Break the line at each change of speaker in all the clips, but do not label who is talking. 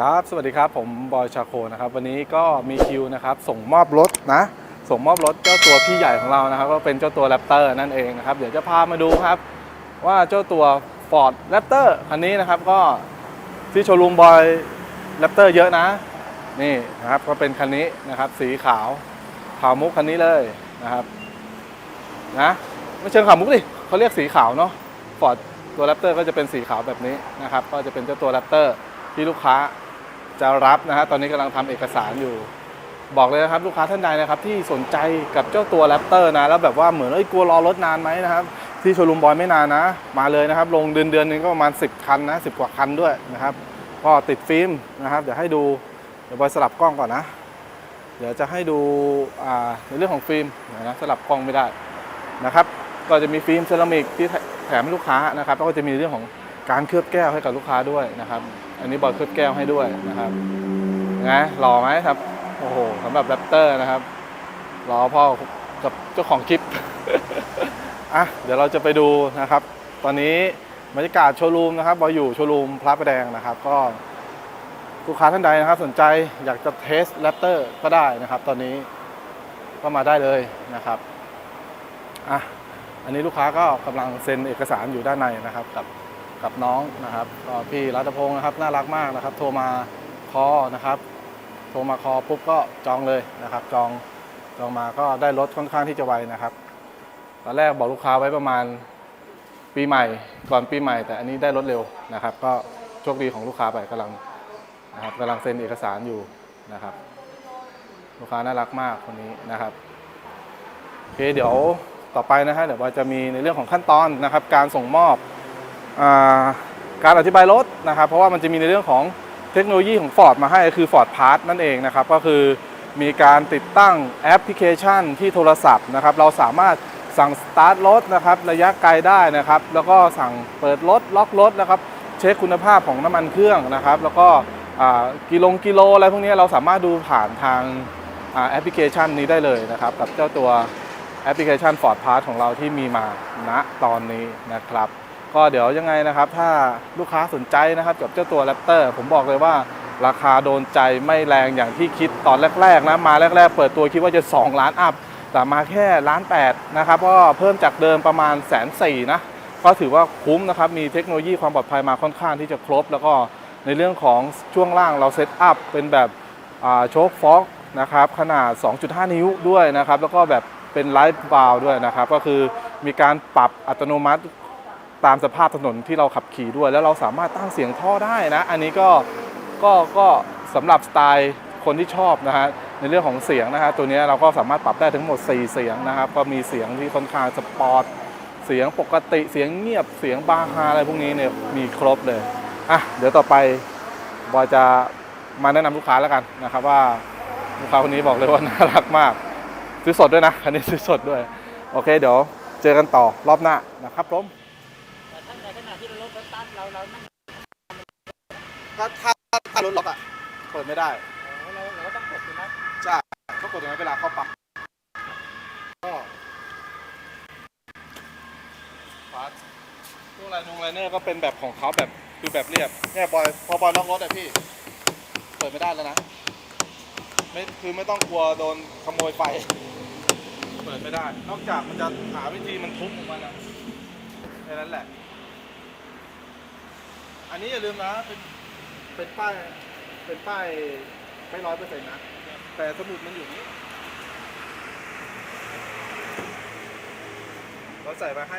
ครับ สวัสดีครับ ผมบอยชาโคนะครับ วันนี้ก็มีคิวนะครับ ส่งมอบรถนะ ส่งมอบรถเจ้าตัวพี่ใหญ่ของเรานะครับ ก็เป็นเจ้าตัวแรปเตอร์นั่นเองนะครับ เดี๋ยวจะพามาดูครับ ว่าเจ้าตัว Ford Raptor คันนี้นะครับก็ที่โชว์รูมบอย Raptor เยอะนะ นี่นะครับก็เป็นคันนี้นะครับ สีขาวขาวมุกคันนี้เลยนะครับนะไม่เชิงขาวมุกดิเขาเรียกสีขาวเนาะ Ford ตัว Raptor ก็จะเป็นสีขาวแบบนี้นะครับ ก็จะเป็นเจ้าตัว Raptor ที่ลูกค้า จะรับนะฮะตอนนี้กำลังทำเอกสารอยู่ บอกเลยนะครับลูกค้าท่านใดนะครับที่สนใจกับเจ้าตัว Raptor นะแล้วแบบว่าเหมือนเอ้ยกลัวรอรถนานไหมนะครับที่โชว์รูมบอยไม่นานนะ มาเลยนะครับ ลงเดือนเดือนนึงก็ประมาณ 10 คันนะ10 กว่าคันด้วยนะครับก็ติดฟิล์มนะครับเดี๋ยวให้ดูเดี๋ยวบอยสลับกล้องก่อนนะ เดี๋ยวจะให้ดูในเรื่องของฟิล์มนะสลับกล้องไม่ได้นะครับ ก็จะมีฟิล์มเซรามิกที่แถมให้ลูกค้านะครับแล้วก็จะมีเรื่องของการเคลือบแก้วให้กับลูกค้าด้วยนะครับ อันนี้บอยเคลือบแก้วให้ด้วยนะครับนะหล่อไหมครับ โอ้โหสำหรับแรปเตอร์นะครับรอพ่อกับเจ้าของคลิปอะเดี๋ยวเราจะไปดูนะครับ ตอนนี้บรรยากาศโชว์รูมนะครับบอยอยู่โชว์รูมพระประแดงนะครับ ก็ลูกค้าท่านใดนะครับ สนใจอยากจะเทสแรปเตอร์ก็ได้นะครับ ตอนนี้ก็มาได้เลยนะครับอะอันนี้ลูกค้าก็กำลังเซ็นเอกสารอยู่ด้านในนะครับกับ กับน้องนะครับก็พี่รัตพงศ์นะครับน่ารักมากนะครับ โทรมาคอนะครับ โทรมาคอปุ๊บก็จองเลยนะครับ จองจองมาก็ได้รถค่อนข้างที่จะไวนะครับตอนแรกบอกลูกค้าไว้ประมาณปีใหม่ก่อนปีใหม่ แต่อันนี้ได้รถเร็วนะครับ ก็โชคดีของลูกค้าไปกำลังนะครับกำลังเซ็นเอกสารอยู่นะครับ ลูกค้าน่ารักมากคนนี้นะครับโอเคเดี๋ยวต่อไปนะฮะเดี๋ยวเราจะมีในเรื่องของขั้นตอนนะครับ การส่งมอบ การอธิบายรถนะครับ เพราะว่ามันจะมีในเรื่องของเทคโนโลยีของ Ford มาให้คือ Ford Pass นั่นเองนะครับ ก็คือมีการติดตั้งแอปพลิเคชันที่โทรศัพท์นะครับ เราสามารถสั่งสตาร์ทรถนะครับระยะไกลได้นะครับ แล้วก็สั่งเปิดรถล็อกรถนะครับ เช็คคุณภาพของน้ำมันเครื่องนะครับ แล้วก็กิโลกิโลอะไรพวกนี้เราสามารถดูผ่านทางอแอปพลิเคชันนี้ได้เลยนะครับ กับเจ้าตัวแอปพลิเคชัน Ford Pass ของเราที่มีมาณตอนนี้นะครับ ก็เดี๋ยวยังไงนะครับ ถ้าลูกค้าสนใจนะครับกับเจ้าตัว Raptor ผมบอกเลยว่าราคาโดนใจไม่แรงอย่างที่คิดตอนแรกๆนะมาแรก ๆ เปิดตัวคิดว่าจะ 2 ล้านอัพ แต่มาแค่ล้านแปดนะครับก็เพิ่มจากเดิมประมาณแสนสี่นะก็ถือว่าคุ้มนะครับ มีเทคโนโลยีความปลอดภัยมาค่อนข้างที่จะครบ แล้วก็ในเรื่องของช่วงล่างเราเซตอัพเป็นแบบโชคฟ็อกนะครับขนาด 2.5 นิ้วด้วยนะครับ แล้วก็แบบเป็นไลฟ์บาวด้วยนะครับ ก็คือมีการปรับอัตโนมัติ ตามสภาพถนนที่เราขับขี่ด้วย แล้วเราสามารถตั้งเสียงท่อได้นะ อันนี้ก็ก็ก็สำหรับสไตล์คนที่ชอบนะฮะในเรื่องของเสียงนะฮะตัวนี้เราก็สามารถปรับได้ทั้งหมด 4 เสียงนะครับก็มีเสียงที่ค่อนข้างสปอร์ตเสียงปกติเสียงเงียบเสียงบาฮาอะไรพวกนี้เนี่ยมีครบเลยอะเดี๋ยวต่อไปบอยจะมาแนะนำลูกค้าแล้วกันนะครับว่าลูกค้าคนนี้บอกเลยว่าน่ารักมากซื้อสดด้วยนะคันนี้ซื้อสดด้วย โอเค เดี๋ยวเจอกันต่อรอบหน้านะครับผม
เราเรานั่ง
ถ้าถ้าถ้ารถล็อกอะเปิดไม่ได้
เราเราก็ต้องกดอยู่นะ
ใช่ก็กดอย่างนั้นเวลาเข้าปั๊มก็ฟาสตู้ไลน์นงไลเนอร์ก็เป็นแบบของเขาแบบคือแบบเรียบเนี่ยบอยพอบอยล็อกรถอะพี่ เปิดไม่ได้แล้วนะไม่คือไม่ต้องกลัวโดนขโมยไฟเปิดไม่ได้ นอกจากมันจะหาวิธีมันทุบของมันอะแค่นั้นแหละ อันนี้อย่าลืมนะ เป็นเป็นป้ายเป็นป้ายไม่ร้อยเปอร์เซ็นต์นะ แต่สมุดมันอยู่นี่เราใส่มาให้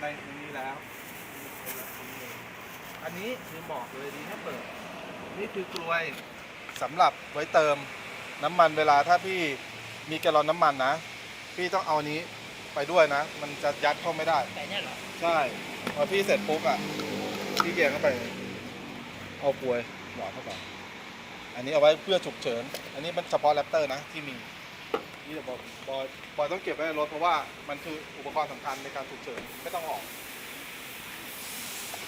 ในนี้แล้ว อันนี้ลืมบอกเลยดีถ้าเปิด นี่คือกลวยสำหรับไว้เติมน้ำมันเวลาถ้าพี่มีแกลลอนน้ำมันนะ พี่ต้องเอาอันนี้ไปด้วยนะ มันจะยัดเข้าไม่ได้
แต่เนี่ยเหรอ
ใช่ พอพี่เสร็จปุ๊บอะ พี่เกียร์เข้าไป เอากลวยหยอดเข้าไป อันนี้เอาไว้เพื่อฉุกเฉิน อันนี้มันเฉพาะแรปเตอร์นะที่มี นี่บอยบอยบอยต้องเก็บไว้ในรถเพราะว่ามันคืออุปกรณ์สำคัญในการฉุกเฉินไม่ต้องออก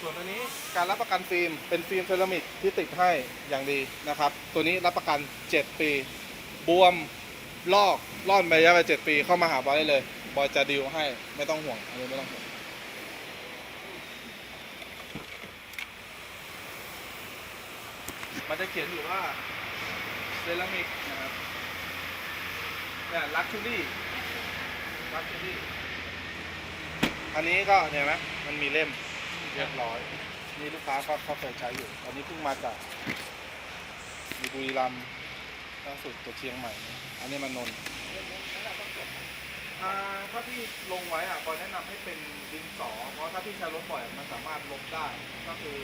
ส่วนตัวนี้การรับประกันฟิล์มเป็นฟิล์มเซรามิกที่ติดให้อย่างดีนะครับ ตัวนี้รับประกัน 7 ปี บวมลอกล่อนไประยะไป7ปีเข้ามาหาบอยได้เลย บอยจะดีลให้ไม่ต้องห่วงอันนี้ไม่ต้องห่วง มันจะเขียนอยู่ว่าเซรามิกนะครับเนี่ยลักชูรี่ลักชูรี่อันนี้ก็เห็นไหมมันมีเล่มเรียบร้อย นี่ลูกค้าก็เขาเคยใช้อยู่ อันนี้เพิ่งมาจากมีบุรีรัมย์ล่าสุดตัวเชียงใหม่ อันนี้มันนนท์ อ่าถ้าที่ลงไว้อะปอยแนะนำให้เป็นดินสอ เพราะถ้าพี่ใช้รถบ่อยมันสามารถลบได้ ก็คือ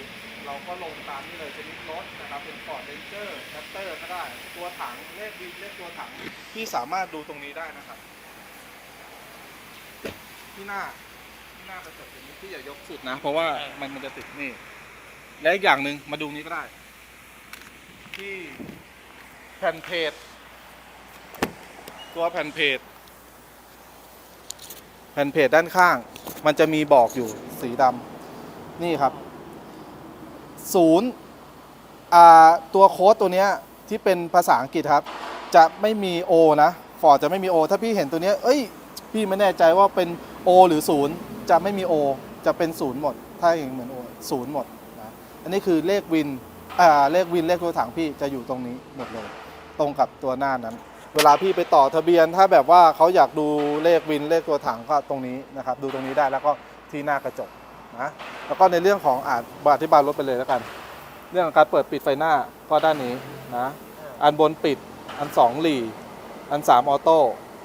เราก็ลงตามนี่เลยชนิดรถนะครับ เป็นฟอร์ดเรนเจอร์แรปเตอร์ก็ได้ ตัวถังเลขวินเลขตัวถัง พี่สามารถดูตรงนี้ได้นะครับ ที่หน้าที่หน้ากระจกตรงนี้พี่อย่ายกสุดนะ เพราะว่ามันมันจะติดนี่ และอีกอย่างหนึ่งมาดูนี้ก็ได้ ที่แผ่นเพจตัวแผ่นเพจ แผ่นเพจด้านข้าง มันจะมีบอกอยู่สีดำนี่ครับศูนย์ตัวโค้ดตัวนี้ที่เป็นภาษาอังกฤษครับ จะไม่มี O นะฟอร์จะไม่มี O ถ้าพี่เห็นตัวนี้เอ้ย พี่ไม่แน่ใจว่าเป็น O หรือศูนย์จะไม่มี O จะเป็นศูนย์หมด ถ้าเห็นเหมือน O ศูนย์หมดนะอันนี้คือเลขวินเลขวินเลขตัวถังพี่จะอยู่ตรงนี้หมดเลย ตรงกับตัวหน้านั้น เวลาพี่ไปต่อทะเบียน ถ้าแบบว่าเขาอยากดูเลขวินเลขตัวถังก็ตรงนี้นะครับดูตรงนี้ได้แล้วก็ที่หน้ากระจกนะแล้วก็ในเรื่องของอ่านอธิบายรถไปเลยแล้วกัน เรื่องของการเปิดปิดไฟหน้าก็ด้านนี้นะอันบนปิดอันสองหลีอันสามออโต้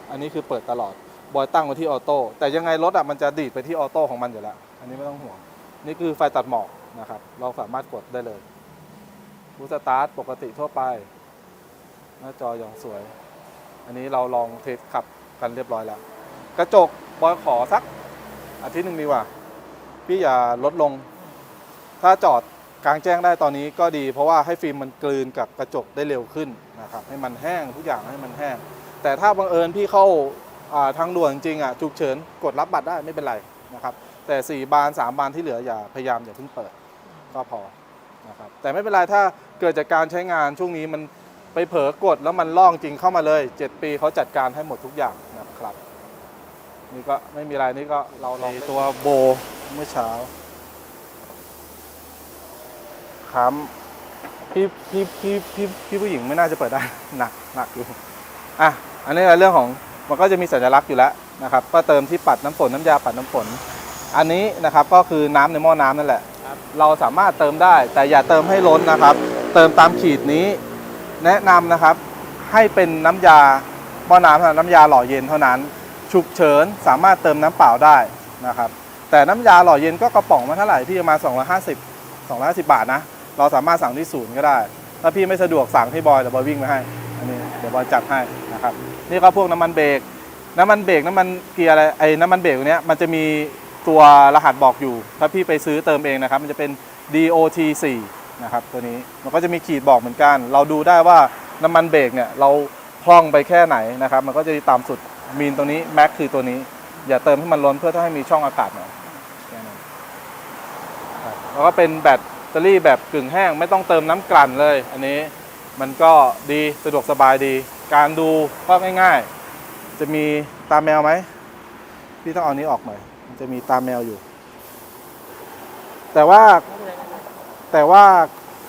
อันนี้คือเปิดตลอดบอยตั้งไว้ที่ออโต้แต่ยังไงรถอะมันจะดีดไปที่ออโต้ของมันอยู่แล้ว อันนี้ไม่ต้องห่วง นี่คือไฟตัดหมอกนะครับ เราสามารถกดได้เลยบูสตาร์ทปกติทั่วไป หน้าจออย่างสวย อันนี้เราลองเทสขับกันเรียบร้อยแล้ว กระจกบอยขอสักอาทิตย์หนึ่งดีกว่า พี่อย่าลดลง ถ้าจอดกลางแจ้งได้ตอนนี้ก็ดี เพราะว่าให้ฟิล์มมันกลืนกับกระจกได้เร็วขึ้นนะครับให้มันแห้งทุกอย่างให้มันแห้ง แต่ถ้าบังเอิญพี่เข้าาทางด่วนจริงอะฉุกเฉินกดรับบัตรได้ไม่เป็นไรนะครับแต่ 4 บาน 3 บานที่เหลืออย่าพยายามอย่าเพิ่งเปิดก็พอนะครับแต่ไม่เป็นไรถ้าเกิดจากการใช้งานช่วงนี้มัน ไปเผลอกดแล้วมันล่องจริงเข้ามาเลย 7 ปีเขาจัดการให้หมดทุกอย่างนะครับ นี่ก็ไม่มีอะไรนี่ก็เราลองตัวโบเมื่อเช้าค้ำพี่พี่พี่พี่พี่ผู้หญิงไม่น่าจะเปิดได้หนักหนักอยู่อะอันนี้เรื่องของมันก็จะมีสัญลักษณ์อยู่แล้วนะครับ ก็เติมที่ปัดน้ำฝนน้ำยาปัดน้ำฝน อันนี้นะครับก็คือน้ำในหม้อน้ำนั่นแหละ
ครับ
เราสามารถเติมได้แต่อย่าเติมให้ล้นนะครับ เติมตามขีดนี้ แนะนำนะครับให้เป็นน้ำยาหม้อน้ำน้ำยาหล่อเย็นเท่านั้น ฉุกเฉินสามารถเติมน้ำเปล่าได้นะครับ แต่น้ำยาหล่อเย็นก็กระป๋องมาเท่าไหร่พี่ประมา 250 250 บาทนะ เราสามารถสั่งที่ศูนย์ก็ได้ ถ้าพี่ไม่สะดวกสั่งที่บอยเดี๋ยวบอยวิ่งไปให้ อันนี้เดี๋ยวบอยจัดให้นะครับ นี่ก็พวกน้ำมันเบรก น้ำมันเบรกน้ำมันเกียร์อะไร ไอ้น้ำมันเบรกเนี้ยมันจะมีตัวรหัสบอกอยู่ ถ้าพี่ไปซื้อเติมเองนะครับ มันจะเป็น DOT 4 นะครับตัวนี้มันก็จะมีขีดบอกเหมือนกัน เราดูได้ว่าน้ำมันเบรกเนี่ยเราคล่องไปแค่ไหนนะครับ มันก็จะตามสุดมีนตัวนี้แม็กคือตัวนี้ อย่าเติมให้มันล้นเพื่อให้มีช่องอากาศหน่อยแล้วก็เป็นแบตเตอรี่แบบกึ่งแห้ง ไม่ต้องเติมน้ำกลั่นเลย อันนี้มันก็ดีสะดวกสบายดี การดูก็ง่ายๆ จะมีตาแมวไหมพี่ต้องเอานี้ออกหน่อยมันจะมีตาแมวอยู่ แต่ว่า แต่ว่า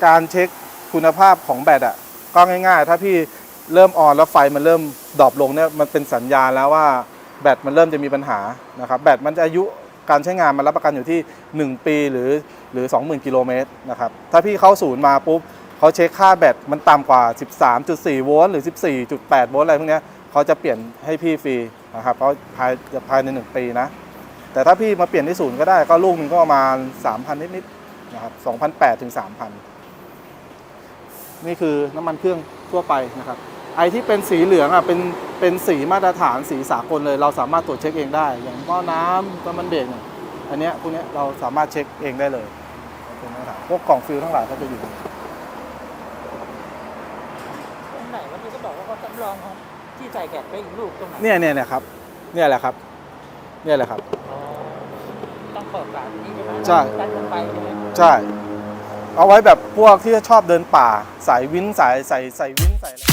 การเช็คคุณภาพของแบตอะก็ง่ายๆ ถ้าพี่เริ่มออนแล้วไฟมันเริ่มดรอปลงเนี่ยมันเป็นสัญญาณแล้วว่าแบตมันเริ่มจะมีปัญหานะครับแบตมันจะอายุการใช้งานมันรับประกันอยู่ที่ 1 ปีหรือหรือ 20,000 กิโลเมตรนะครับถ้าพี่เข้าศูนย์มาปุ๊บเขาเช็คค่าแบตมันต่ำกว่า 13.4 โวลต์หรือ 14.8 โวลต์อะไรพวกเนี้ยเขาจะเปลี่ยนให้พี่ฟรีนะครับเพราะภายภายใน 1 ปีนะ แต่ถ้าพี่มาเปลี่ยนที่ศูนย์ก็ได้ก็ลูกนึงก็ประมาณ 3,000 นิดๆ นะครับ2,800ถึง3,000 นี่คือน้ำมันเครื่องทั่วไปนะครับ ไอที่เป็นสีเหลืองอะเป็นเป็นสีมาตรฐานสีสากลเลย เราสามารถตรวจเช็คเองได้ อย่างหม้อน้ำน้ำมันเบรกเนี่ยอันเนี้ยพวกเนี้ยเราสามารถเช็คเองได้เลยเป็นมาตรฐานพวกกล่องฟิลทั้งหลายก็จะอยู่
ตรงไหนวันนี้ก็บอกว่าเขาจำลองของที่ใส่แกะไปอีกลูกตรงไหน
เนี่ยเนี่ยเนี่ยครับ เนี่ยแหละครับ เนี่ยแหละครับ
อ๋อ ต้องเปิดฝานี้ใช่ไหม
ใช่
ตัดลงไปใช่ไหม
ใช่ เอาไว้แบบพวกที่ชอบเดินป่า สายวินสายใส่ใส่วินใส่อะไร